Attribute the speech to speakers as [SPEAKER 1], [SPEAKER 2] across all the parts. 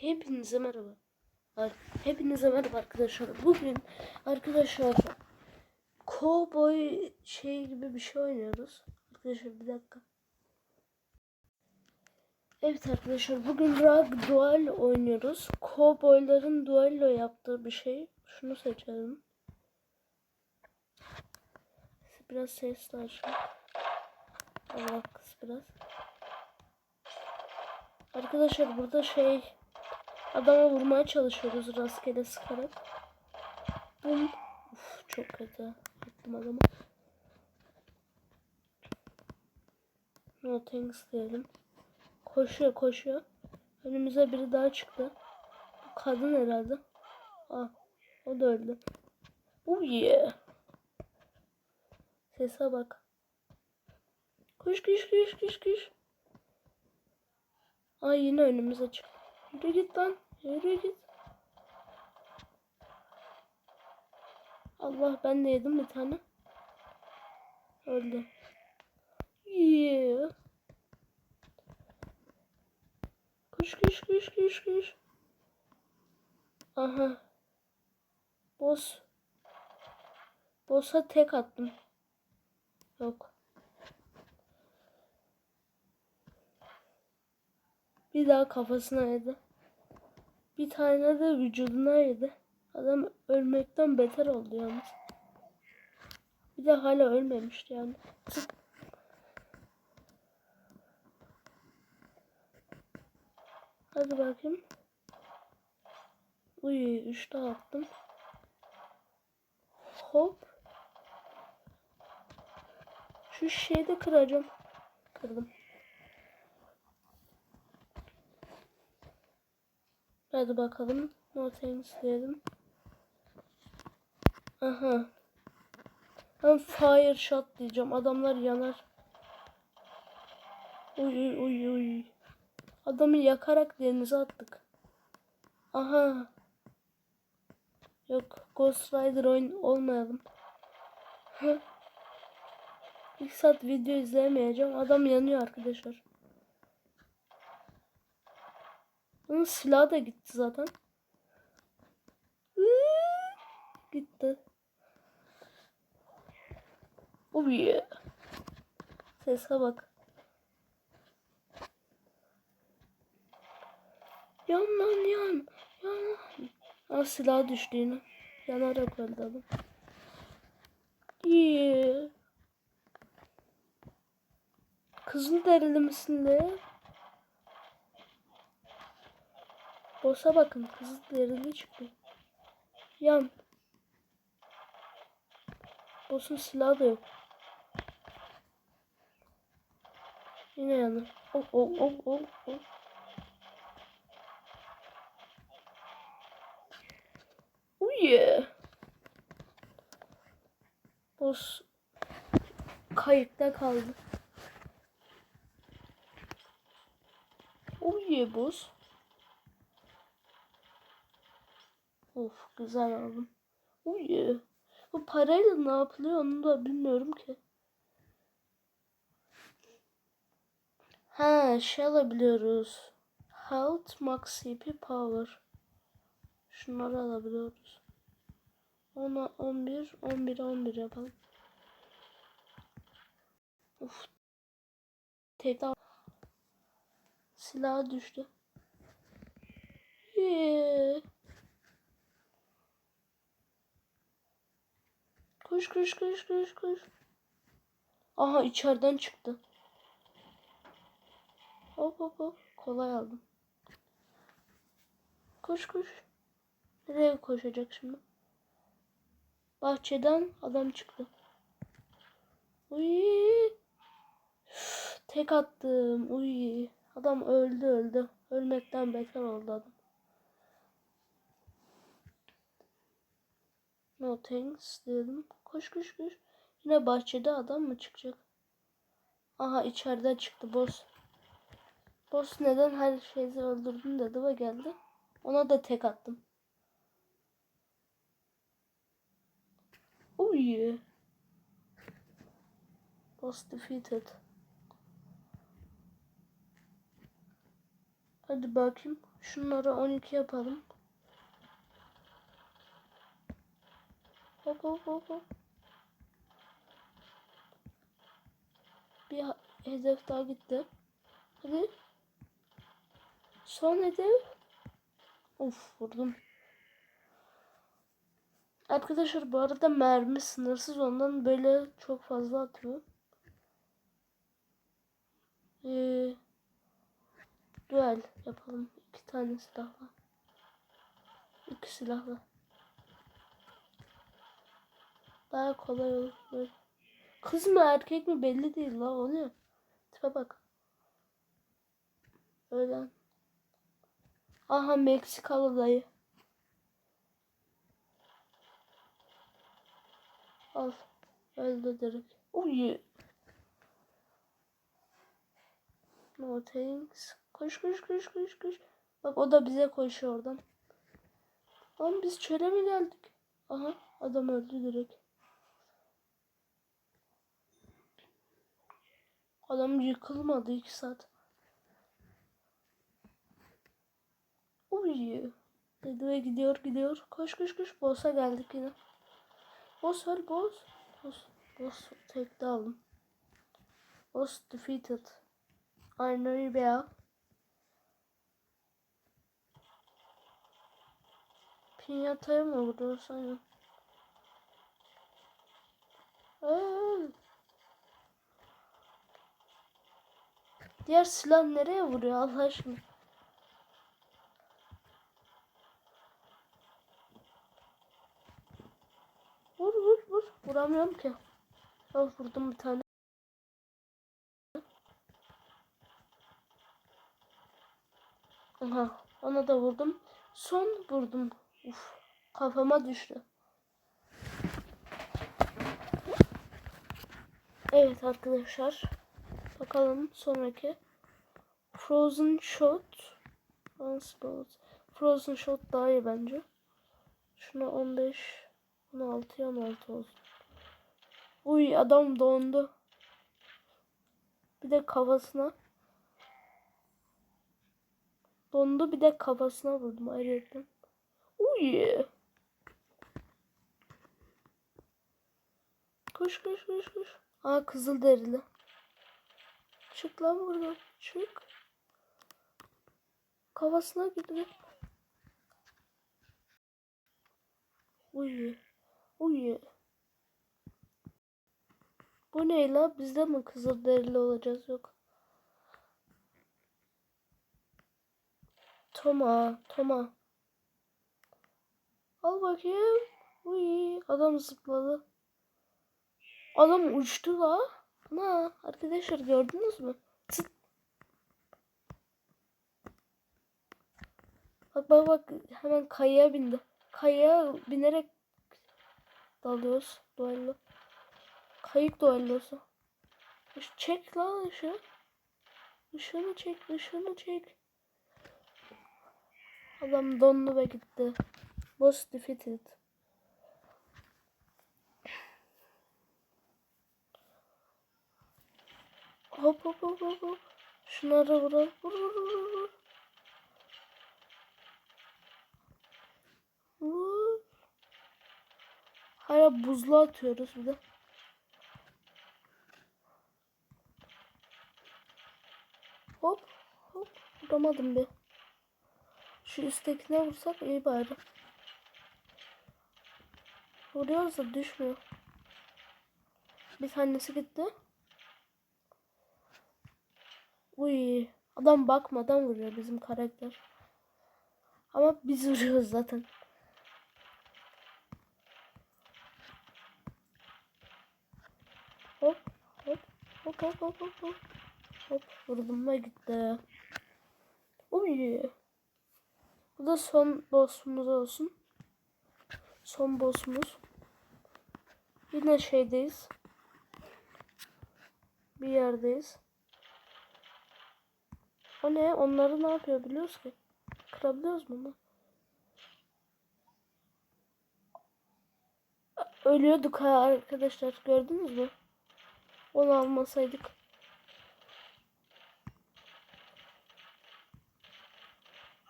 [SPEAKER 1] Hepinize merhaba. Hepinize merhaba arkadaşlar. Bugün arkadaşlar Cowboy şey gibi bir şey oynuyoruz. Arkadaşlar bir dakika. Evet arkadaşlar bugün Rag Duel oynuyoruz. Cowboyların duello yaptığı bir şey. Şunu seçelim. Biraz sesli açayım. Allah kız biraz. Arkadaşlar burada şey adama vurmaya çalışıyoruz rastgele sıkarak. Bum. Uf, çok kötü. Gittim adamı. No thanks diyelim. Koşuyor koşuyor. Önümüze biri daha çıktı. Bu kadın herhalde. Ah, o da öldü. Oh yeah. Sese bak. Koş koş koş koş koş. Ay yine önümüze çık. Yürü git lan. Yürü git. Allah ben de yedim bir tane. Öldü. Yeah. Koş koş koş koş koş. Aha. Boss. Boss'a tek attım. Yok. Bir daha kafasına yedi. Bir tane de vücuduna yedi. Adam ölmekten beter oldu yalnız. Bir de hala ölmemişti yani. Hadi bakayım. Uy, üç daha attım. Hop. Şu şeyi de kıracağım. Kırdım. Hadi bakalım. No thanks diyelim. Aha. Ben fire shot diyeceğim. Adamlar yanar. Uy uy uy. Adamı yakarak denize attık. Aha. Yok. Ghost Rider oyun olmayalım. İlk saat video izleyemeyeceğim. Adam yanıyor arkadaşlar. Onun silahı da gitti zaten. Gitti. Oh yeah. Sese bak. Yan lan yan. Yan lan. Aa silah düştü yine. Yanarak öldü adam. Yeah. Kızıl derili misin de? Boss'a bakın kızıl derili çıktı. Yan. Boss'un silahı da yok. Yine yanır. Oh oh oh oh oh. Oh yeah. Boss kayıkta kaldı. Oh yeah boss. Of güzel aldım. Uy. Bu parayla ne yapılıyor onu da bilmiyorum ki. Ha şey alabiliyoruz. Health Max CP Power. Şunları alabiliyoruz. 10'a 11, 11'e 11 yapalım. Uf. Tek daha. Silah düştü. Yeah. Koş koş koş koş koş. Aha içeriden çıktı. Hop hop hop. Kolay aldım. Koş koş. Nereye koşacak şimdi? Bahçeden adam çıktı. Uy. Tek attım. Uy. Adam öldü öldü. Ölmekten beter oldu adam. No thanks dedim. Koş koş koş. Yine bahçede adam mı çıkacak? Aha içeriden çıktı boss. Boss neden her şeyi öldürdün dedi ve geldi. Ona da tek attım. Oh. Boss defeated. Hadi bakayım. Şunları 12 yapalım. Hop hop hop hop. Bir hedef daha gitti. Hadi. Son hedef. Uf vurdum. Arkadaşlar bu arada mermi sınırsız ondan böyle çok fazla atıyor. Ee, duel yapalım. iki tane silahla. İki silahla. Daha kolay olur. Kız mı erkek mi belli değil la o ne? Tipe bak. Öyle. Aha Meksikalı dayı. Al. Öldü direkt. Uy. No thanks. Koş koş koş koş koş. Bak o da bize koşuyor oradan. Lan biz çöle mi geldik? Aha adam öldü direkt. Adam yıkılmadı iki saat. Uy. Dedi ve gidiyor gidiyor. Koş koş koş. Boss'a geldik yine. Boss öl boss. Boss. Boss tek aldım. Boss defeated. I know you. Pinyataya mı vuruyorsan ya? Diğer silah nereye vuruyor Allah aşkına? Vur vur vur. Vuramıyorum ki. Oh vurdum bir tane. Aha ona da vurdum. Son vurdum. Uf kafama düştü. Evet arkadaşlar. Bakalım sonraki. Frozen Shot. Frozen Shot daha iyi bence. Şuna 15 16 16 olsun. Uy adam dondu. Bir de kafasına. Dondu bir de kafasına vurdum ayrıca. Uy. Koş koş koş koş. Aa kızıl derili. Çık lan buradan. Çık. Kafasına girdi. Uy. Uy. Bu ne la? Biz de mi kızıl derili olacağız yok? Toma, Toma. Al bakayım. Uy, adam zıpladı. Adam uçtu la. Ana arkadaşlar gördünüz mü? Tıt. Bak bak bak hemen kayaya bindi. Kayaya binerek dalıyoruz duello. Kayık duellosu. Çek la ışığı. Işığını çek, ışığını çek. Adam dondu ve gitti. Boss defeated. Hop hop hop hop hop. Şunları vuralım. Vur vur vur vur. Vur. Hala buzlu atıyoruz bir de. Hop hop. Vuramadım bir. Şu üsttekine vursak iyi bari. Vuruyoruz da düşmüyor. Bir tanesi gitti. Uy, adam bakmadan vuruyor bizim karakter. Ama biz vuruyoruz zaten. Hop hop hop hop hop hop hop. Hop vurdum ve gitti. Uy. Bu da son boss'umuz olsun. Son boss'umuz. Yine şeydeyiz. Bir yerdeyiz. O ne? Onları ne yapıyor biliyoruz ki? Kırabiliyoruz mu? Ölüyorduk ha arkadaşlar. Gördünüz mü? Onu almasaydık.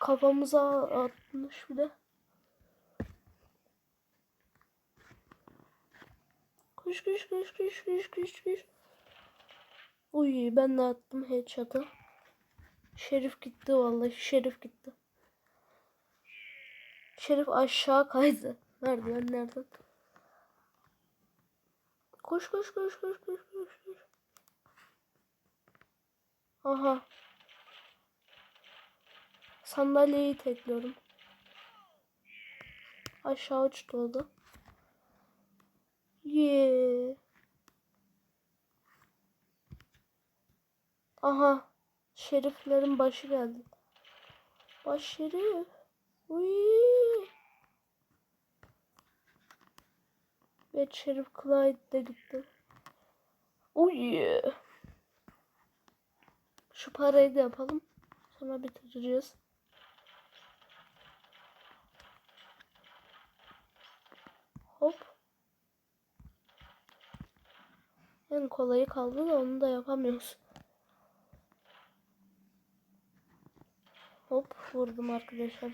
[SPEAKER 1] Kafamıza atmış bir de. Koş koş koş koş koş koş koş. Uy ben de attım headshot'ı. Şerif gitti vallahi Şerif gitti. Şerif aşağı kaydı. Merdivenlerden. Koş koş koş koş koş koş koş. Aha. Sandalyeyi tekliyorum. Aşağı uçtu o da. Aha. Şeriflerin başı geldi. Baş şerif. Uy. Ve Şerif Clyde de gitti. Uy. Şu parayı da yapalım. Sonra bitireceğiz. Hop. En kolayı kaldı da onu da yapamıyoruz. Hop vurdum arkadaşlar.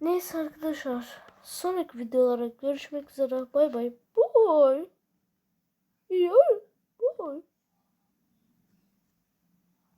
[SPEAKER 1] Neyse arkadaşlar. Sonraki videolara görüşmek üzere. Bay bay. Bye. Bye.